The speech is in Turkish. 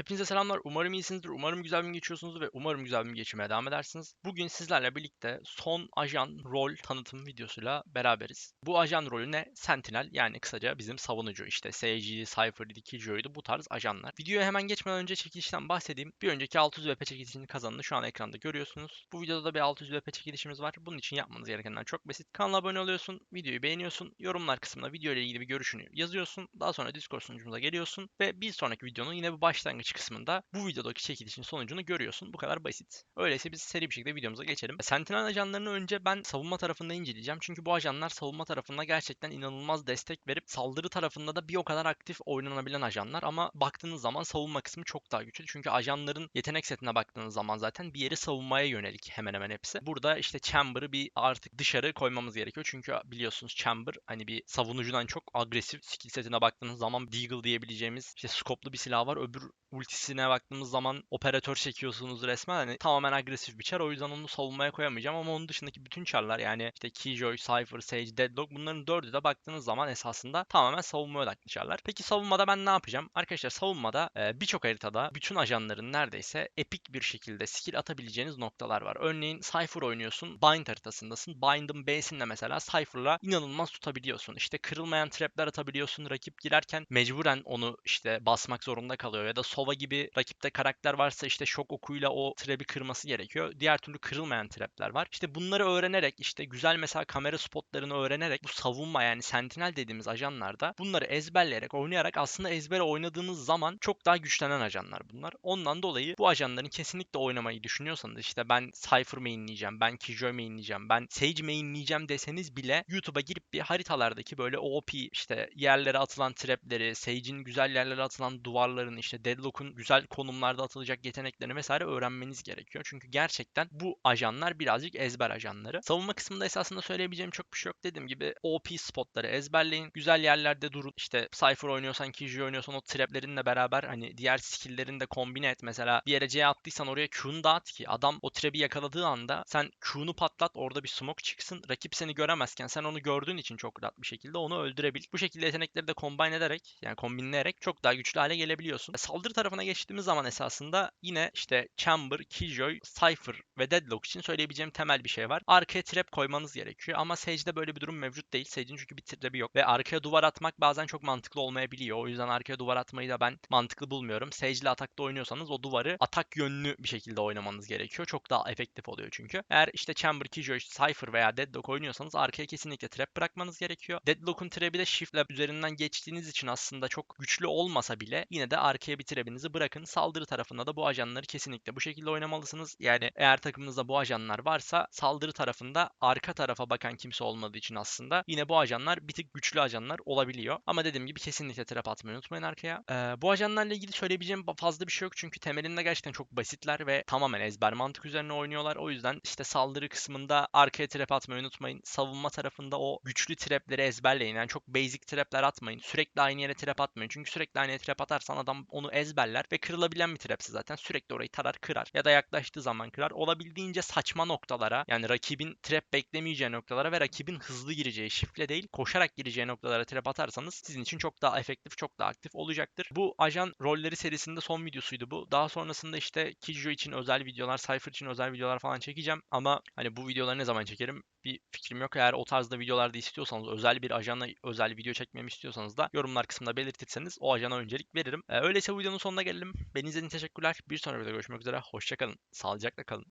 Hepinize selamlar. Umarım iyisinizdir. Umarım güzel bir gün geçiyorsunuz ve umarım güzel bir gün geçirmeye devam edersiniz. Bugün sizlerle birlikte son ajan rol tanıtım videosuyla beraberiz. Bu ajan rolü ne? Sentinel yani kısaca bizim savunucu. İşte SG, Cypher, Killjoy'du bu tarz ajanlar. Videoya hemen geçmeden önce çekilişten bahsedeyim. Bir önceki 600 VP çekilişinin kazanını şu an ekranda görüyorsunuz. Bu videoda da bir 600 VP çekilişimiz var. Bunun için yapmanız gerekenler çok basit. Kanala abone oluyorsun, videoyu beğeniyorsun, yorumlar kısmına video ile ilgili bir görüşünü yazıyorsun. Daha sonra Discord sunucumuza geliyorsun ve bir sonraki videonun yine bu başlangıç kısmında bu videodaki çekilişin sonucunu görüyorsun. Bu kadar basit. Öyleyse biz seri bir şekilde videomuza geçelim. Sentinel ajanlarını önce ben savunma tarafında inceleyeceğim. Çünkü bu ajanlar savunma tarafında gerçekten inanılmaz destek verip saldırı tarafında da bir o kadar aktif oynanabilen ajanlar ama baktığınız zaman savunma kısmı çok daha güçlü. Çünkü ajanların yetenek setine baktığınız zaman zaten bir yeri savunmaya yönelik hemen hemen hepsi. Burada işte Chamber'ı bir artık dışarı koymamız gerekiyor. Çünkü biliyorsunuz Chamber hani bir savunucudan çok agresif skill setine baktığınız zaman Deagle diyebileceğimiz işte skoplu bir silah var. Öbür ultisine baktığımız zaman operatör çekiyorsunuz resmen. Hani tamamen agresif bir çar. O yüzden onu savunmaya koyamayacağım ama onun dışındaki bütün çarlar yani işte Killjoy, Cypher, Sage, Deadlock bunların dördü de baktığınız zaman esasında tamamen savunma odaklı çarlar. Peki savunmada ben ne yapacağım? Arkadaşlar savunmada e, birçok haritada bütün ajanların neredeyse epik bir şekilde skill atabileceğiniz noktalar var. Örneğin Cypher oynuyorsun. Bind haritasındasın. Bind'ın B'sinde mesela Cypher'la inanılmaz tutabiliyorsun. İşte kırılmayan trapler atabiliyorsun. Rakip girerken mecburen onu işte basmak zorunda kalıyor ya da Sova gibi rakipte karakter varsa işte şok okuyla o trap'i kırması gerekiyor. Diğer türlü kırılmayan trapler var. İşte bunları öğrenerek işte güzel mesela kamera spotlarını öğrenerek bu savunma yani sentinel dediğimiz ajanlarda bunları ezberleyerek oynayarak aslında ezbere oynadığınız zaman çok daha güçlenen ajanlar bunlar. Ondan dolayı bu ajanların kesinlikle oynamayı düşünüyorsanız işte ben Cypher mainleyeceğim, ben Killjoy mainleyeceğim, ben Sage mainleyeceğim deseniz bile YouTube'a girip bir haritalardaki böyle OP işte yerlere atılan trapleri, Sage'in güzel yerlere atılan duvarlarını işte Deadlock'un güzel konumlarda atılacak yeteneklerini vesaire öğrenmeniz gerekiyor. Çünkü gerçekten bu ajanlar birazcık ezber ajanları. Savunma kısmında esasında söyleyebileceğim çok bir şey yok. Dediğim gibi OP spotları ezberleyin. Güzel yerlerde durun. İşte Cypher oynuyorsan, Killjoy oynuyorsan o traplerinle beraber hani diğer skill'lerini de kombine et. Mesela bir yere C attıysan oraya Q'nu dağıt ki adam o trap'i yakaladığı anda sen Q'nu patlat orada bir smoke çıksın. Rakip seni göremezken sen onu gördüğün için çok rahat bir şekilde onu öldürebil. Bu şekilde yetenekleri de combine ederek yani kombinleyerek çok daha güçlü hale gelebiliyorsun. Saldırı tarafına geçtiğimiz zaman esasında yine işte Chamber, Killjoy, Cypher ve Deadlock için söyleyebileceğim temel bir şey var. Arkaya trap koymanız gerekiyor ama Sage'de böyle bir durum mevcut değil. Sage'in çünkü bir trap'i yok ve arkaya duvar atmak bazen çok mantıklı olmayabiliyor. O yüzden arkaya duvar atmayı da ben mantıklı bulmuyorum. Sage'le atakta oynuyorsanız o duvarı atak yönlü bir şekilde oynamanız gerekiyor. Çok daha efektif oluyor çünkü. Eğer işte Chamber, Killjoy, Cypher veya Deadlock oynuyorsanız arkaya kesinlikle trap bırakmanız gerekiyor. Deadlock'un trap'i de shift'le üzerinden geçtiğiniz için aslında çok güçlü olmasa bile yine de arkaya bir trap'inizi bırakın. Saldırı tarafında da bu ajanları kesinlikle bu şekilde oynamalısınız. Yani eğer takımınızda bu ajanlar varsa saldırı tarafında arka tarafa bakan kimse olmadığı için aslında yine bu ajanlar bir tık güçlü ajanlar olabiliyor. Ama dediğim gibi kesinlikle trap atmayı unutmayın arkaya. Ee, bu ajanlarla ilgili söyleyebileceğim fazla bir şey yok çünkü temelinde gerçekten çok basitler ve tamamen ezber mantık üzerine oynuyorlar. O yüzden işte saldırı kısmında arkaya trap atmayı unutmayın. Savunma tarafında o güçlü trapleri ezberleyin. Yani çok basic trapler atmayın. Sürekli aynı yere trap atmayın. Çünkü sürekli aynı yere trap atarsan adam onu ezberler ve kırılabilen bir trapsi zaten. Sürekli orayı tarar kırar ya da yaklaştığı zaman kırar. Olabildiğince saçma noktalara yani rakibin trap beklemeyeceği noktalara ve rakibin hızlı gireceği şifle değil koşarak gireceği noktalara trap atarsanız sizin için çok daha efektif çok daha aktif olacaktır. Bu ajan rolleri serisinde son videosuydu bu. Daha sonrasında işte Killjoy için özel videolar, Cypher için özel videolar falan çekeceğim ama hani bu videoları ne zaman çekerim bir fikrim yok. Eğer o tarzda videolarda istiyorsanız, özel bir ajana özel video çekmemi istiyorsanız da yorumlar kısmında belirtirseniz o ajana öncelik veririm. Ee, öyleyse bu videonun sonuna gelelim. Beni izlediğiniz teşekkürler. Bir sonraki videoda görüşmek üzere. Hoşçakalın. Sağlıcakla kalın.